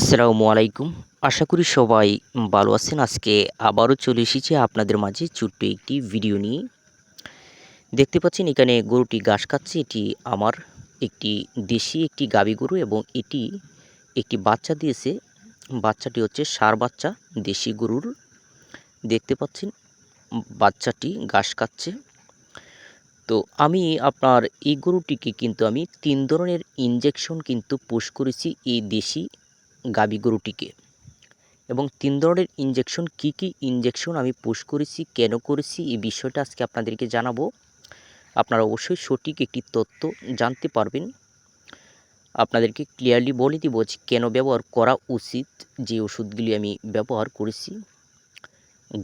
আসসালামু আলাইকুম। আশা করি সবাই ভালো আছেন। আজকে আবারও চলে এসেছি আপনাদের মাঝে ছোট্ট একটি ভিডিও নিয়ে। দেখতে পাচ্ছেন, এখানে গরুটি ঘাস খাচ্ছে। এটি আমার একটি দেশি একটি গাবি গরু এবং এটি একটি বাচ্চা দিয়েছে। বাচ্চাটি হচ্ছে সার বাচ্চা, দেশি গরুর। দেখতে পাচ্ছেন, বাচ্চাটি ঘাস খাচ্ছে। তো আমি আপনার এই গরুটিকে কিন্তু আমি তিন ধরনের ইঞ্জেকশন কিন্তু পুশ করেছি এই দেশি গাবি গরুটিকে। এবং তিন ধরনের ইঞ্জেকশন কি কি ইঞ্জেকশন আমি পুশ করেছি, কেন করেছি, এই বিষয়টা আজকে আপনাদেরকে জানাব। আপনারা অবশ্যই সঠিক একটি তথ্য জানতে পারবেন। আপনাদেরকে ক্লিয়ারলি বলে দিব যে কেন ব্যবহার করা উচিত, যে ওষুধগুলি আমি ব্যবহার করেছি।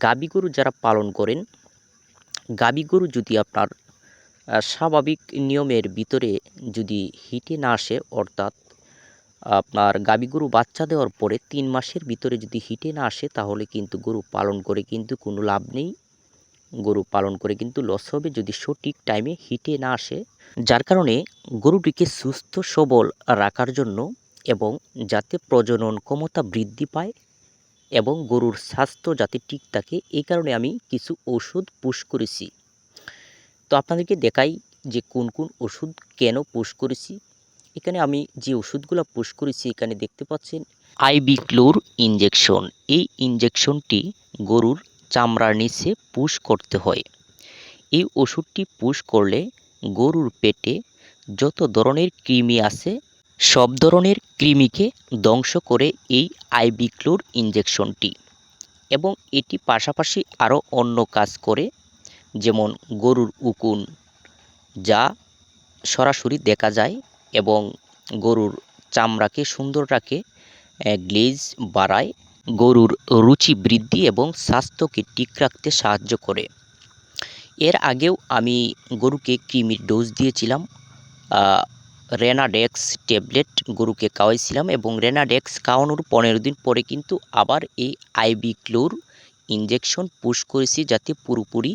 গাবি গরু যারা পালন করেন, গাবি গরু যদি আপনার স্বাভাবিক নিয়মের ভিতরে যদি হিটে না আসে, অর্থাৎ আপনার গাবি গরু বাচ্চা দেওয়ার পরে তিন মাসের ভিতরে যদি হিটে না আসে, তাহলে কিন্তু গরু পালন করে কিন্তু কোনো লাভ নেই। গরু পালন করে কিন্তু লস হবে যদি সঠিক টাইমে হিটে না আসে। যার কারণে গরুটিকে সুস্থ সবল রাখার জন্য এবং যাতে প্রজনন ক্ষমতা বৃদ্ধি পায় এবং গরুর স্বাস্থ্য যাতে ঠিক থাকে, এই কারণে আমি কিছু ওষুধ পুশ করেছি। তো আপনাদেরকে দেখাই যে কোন কোন ওষুধ কেন পুশ করেছি। এখানে আমি যে ওষুধগুলো পুশ করেছি, এখানে দেখতে পাচ্ছেন আইবি ক্লোর ইঞ্জেকশন এই ইঞ্জেকশনটি গরুর চামড়ার নিচে পুশ করতে হয়। এই ওষুধটি পুশ করলে গরুর পেটে যত ধরনের কৃমি আছে, সব ধরনের কৃমিকে ধ্বংস করে এই আইবি ক্লোর ইঞ্জেকশনটি এবং এটি পাশাপাশি আরও অন্য কাজ করে, যেমন গরুর উকুন, যা সরাসরি দেখা যায় এবং গরুর চামড়াকে সুন্দর রাখে গ্লেজ বাড়ায়, গরুর রুচি বৃদ্ধি এবং স্বাস্থ্যকে ঠিক রাখতে সাহায্য করে। এর আগেও আমি গরুকে কৃমির ডোজ দিয়েছিলাম রেনাডেক্স ট্যাবলেট গরুকে খাওয়াইছিলাম এবং রেনাডেক্স খাওয়ানোর পনেরো দিন পরে কিন্তু আবার এই আইবি ক্লোর ইঞ্জেকশন পুশ করেছি যাতে পুরোপুরি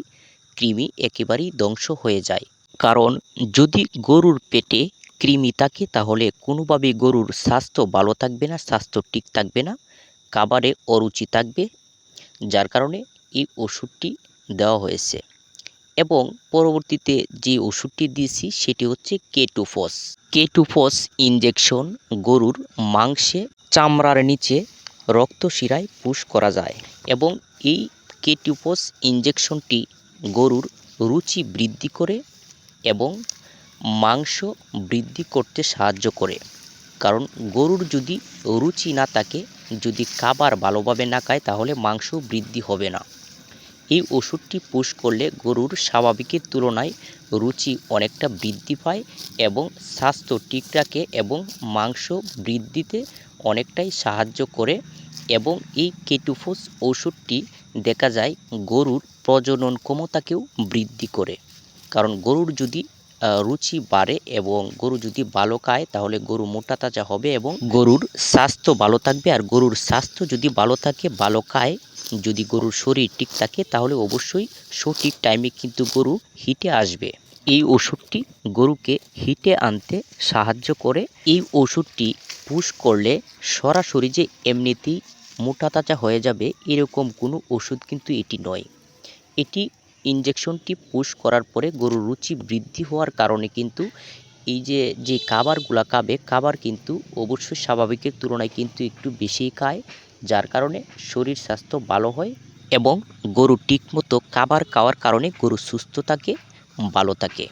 কৃমি একেবারেই ধ্বংস হয়ে যায়। কারণ যদি গরুর পেটে কৃমি থাকে তাহলে কোনোভাবে গরুর স্বাস্থ্য ভালো থাকবে না, স্বাস্থ্য ঠিক থাকবে না, খাবারে অরুচি থাকবে, যার কারণে এই ওষুধটি দেওয়া হয়েছে। এবং পরবর্তীতে যে ওষুধটি দিয়েছি, সেটি হচ্ছে কেটুফস। কেটুফস ইঞ্জেকশন গরুর মাংসে চামড়ার নিচে রক্তশিরায় পুশ করা যায় এবং এই কেটুফস ইঞ্জেকশনটি গরুর রুচি বৃদ্ধি করে এবং মাংস বৃদ্ধি করতে সাহায্য করে। কারণ গরুর যদি রুচি না থাকে, যদি খাবার ভালোভাবে না খায়, তাহলে মাংস বৃদ্ধি হবে না। এই ওষুধটি পুশ করলে গরুর স্বাভাবিকের তুলনায় রুচি অনেকটা বৃদ্ধি পায় এবং স্বাস্থ্য ঠিক রাখে এবং মাংস বৃদ্ধিতে অনেকটাই সাহায্য করে এবং এই কেটুফোস ওষুধটি দেখা যায় গরুর প্রজনন ক্ষমতাকেও বৃদ্ধি করে। কারণ গরুর যদি রুচি বাড়ে এবং গরু যদি ভালো খায় তাহলে গরু মোটা তাজা হবে এবং গরুর স্বাস্থ্য ভালো থাকবে। আর গরুর স্বাস্থ্য যদি ভালো থাকে ভালো খায় যদি গরুর শরীর ঠিক থাকে তাহলে অবশ্যই সঠিক টাইমে কিন্তু গরু হিটে আসবে। এই ওষুধটি গরুকে হিটে আনতে সাহায্য করে। এই ওষুধটি পুশ করলে সরাসরি যে এমনিতেই মোটা তাজা হয়ে যাবে এরকম কোনো ওষুধ কিন্তু এটি নয়। এটি ইঞ্জেকশনটি পুশ করার পরে গরুর রুচি বৃদ্ধি হওয়ার কারণে কিন্তু এই যে যে খাবারগুলা খাবে, খাবার কিন্তু অবশ্যই স্বাভাবিকের তুলনায় কিন্তু একটু বেশিই খায়, যার কারণে শরীর স্বাস্থ্য ভালো হয় এবং গরু ঠিকমতো খাবার খাওয়ার কারণে গরু সুস্থ থাকে, ভালো থাকে।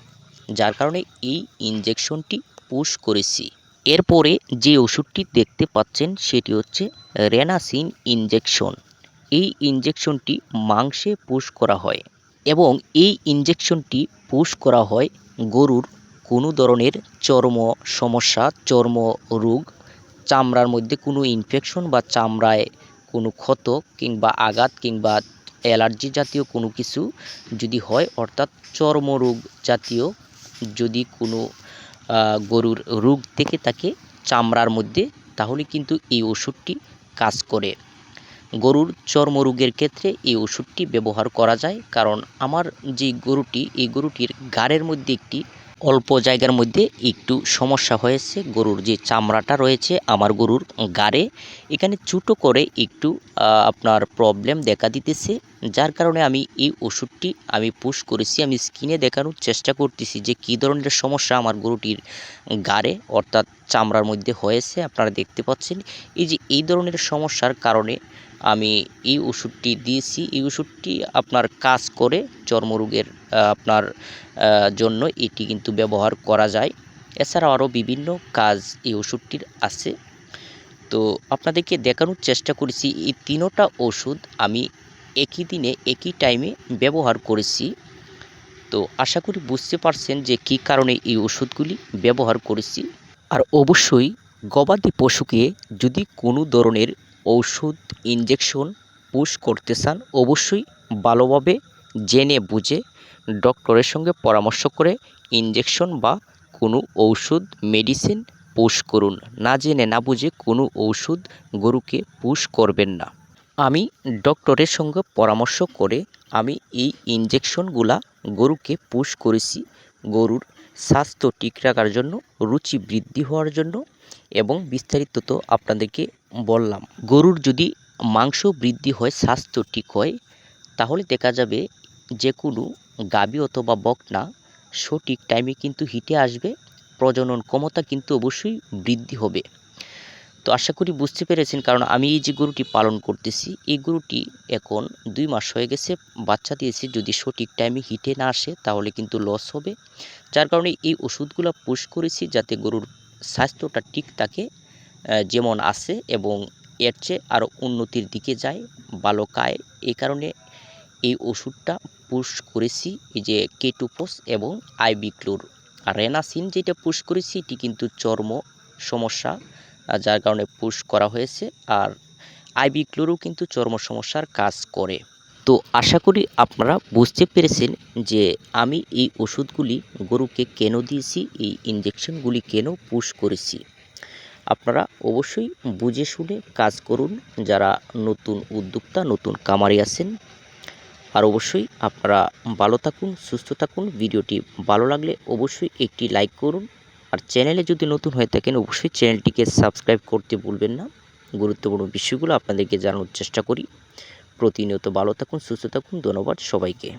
যার কারণে এই ইঞ্জেকশনটি পুশ করেছি। এরপরে যে ওষুধটি দেখতে পাচ্ছেন সেটি হচ্ছে রেনাসিন ইঞ্জেকশন এই ইঞ্জেকশনটি মাংসে পুশ করা হয়। এবং এই ইঞ্জেকশনটি পুশ করা হয় গরুর কোনো ধরনের চর্ম সমস্যা, চর্ম রোগ, চামড়ার মধ্যে কোনো ইনফেকশন বা চামড়ায় কোনো ক্ষত কিংবা আঘাত কিংবা অ্যালার্জি জাতীয় কোনো কিছু যদি হয়, অর্থাৎ চর্মরোগ জাতীয় যদি কোনো গরুর রোগ থেকে থাকে চামড়ার মধ্যে, তাহলে কিন্তু এই ওষুধটি কাজ করে। গরুর চর্মরোগের ক্ষেত্রে এই ওষুধটি ব্যবহার করা যায়। কারণ আমার যে গরুটি, এই গরুটির গাড়ের মধ্যে একটি, অল্প জায়গার মধ্যে একটু সমস্যা হয়েছে। গরুর যে চামড়াটা রয়েছে আমার গরুর গাড়ে এখানে ছোটো করে একটু আপনার প্রবলেম দেখা দিতেছে। যার কারণে আমি এই ওষুধটি আমি পুশ করেছি, আমি স্কিনে দেখানোর চেষ্টা করতেছি যে কী ধরনের সমস্যা আমার গরুটির গাড়ে অর্থাৎ চামড়ার মধ্যে হয়েছে, আপনারা দেখতে পাচ্ছেন। এই যে এই ধরনের সমস্যার কারণে আমি এই ওষুধটি দিয়েছি। এই ওষুধটি আপনার কাজ করে চর্মরোগের আপনার জন্য এটি কিন্তু ব্যবহার করা যায়। এছাড়াও আরও বিভিন্ন কাজ এই ওষুধটির আছে। তো আপনাদেরকে দেখানোর চেষ্টা করেছি, এই তিনোটা ওষুধ আমি একই দিনে, একই টাইমে ব্যবহার করেছি। তো আশা করি বুঝতে পারছেন যে কী কারণে এই ওষুধগুলি ব্যবহার করেছি। আর অবশ্যই গবাদি পশুকে যদি কোনো ধরনের ঔষধ ইনজেকশন পুশ করতে চান, অবশ্যই ভালোভাবে জেনে বুঝে ডক্টরের সঙ্গে পরামর্শ করে ইনজেকশন বা কোনো ঔষধ মেডিসিন পুশ করুন। না জেনে, না বুঝে কোনো ঔষধ গরুকে পুশ করবেন না। আমি ডক্টরের সঙ্গে পরামর্শ করে আমি এই ইনজেকশনগুলা গরুকে পুশ করেছি। গরুর স্বাস্থ্য ঠিক রাখার জন্য, রুচি বৃদ্ধি হওয়ার জন্য এবং বিস্তারিত তো আপনাদেরকে বললাম। গরুর যদি মাংস বৃদ্ধি হয়, স্বাস্থ্য ঠিক হয়, তাহলে দেখা যাবে যে কোনো গাবি অথবা বকনা সঠিক টাইমে কিন্তু হিটে আসবে, প্রজনন ক্ষমতা কিন্তু অবশ্যই বৃদ্ধি হবে। তো আশা করি বুঝতে পেরেছেন, কারণ আমি এই যে গরুটি পালন করতেছি, এই গরুটি এখন দুই মাস হয়ে গেছে বাচ্চা দিয়েছে, যদি সঠিক টাইমে হিটে না আসে তাহলে কিন্তু লস হবে। যার কারণে এই ওষুধগুলো পুশ করেছি যাতে গরুর স্বাস্থ্যটা ঠিক থাকে যেমন আছে এবং এর চেয়ে আরও উন্নতির দিকে যায়, ভালো খায়। এই কারণে এই ওষুধটা পুশ করেছি, এই যে কেটুপোস এবং আইবিক্লোর। আর রেনাসিন যেটা পুশ করেছি, এটি কিন্তু চর্ম সমস্যা যার কারণে পুশ করা হয়েছে আর আইবিক্লোরও কিন্তু চর্ম সমস্যার কাজ করে। তো আশা করি আপনারা বুঝতে পেরেছেন যে আমি এই ওষুধগুলি গরুকে কেন দিয়েছি, এই ইঞ্জেকশনগুলি কেন পুশ করেছি। আপনারা অবশ্যই বুঝে শুনে কাজ করুন, যারা নতুন উদ্যোক্তা, নতুন কামারি আছেন। আর অবশ্যই আপনারা ভালো থাকুন, সুস্থ থাকুন, ভিডিওটি ভালো লাগলে অবশ্যই একটি লাইক করুন। আর চ্যানেলে যদি নতুন হয়ে থাকেন, অবশ্যই চ্যানেলটিকে সাবস্ক্রাইব করতে ভুলবেন না। গুরুত্বপূর্ণ বিষয়গুলো আপনাদেরকে জানানোর চেষ্টা করি। প্রতিনিয়ত ভালো থাকুন, সুস্থ থাকুন, ধন্যবাদ সবাইকে।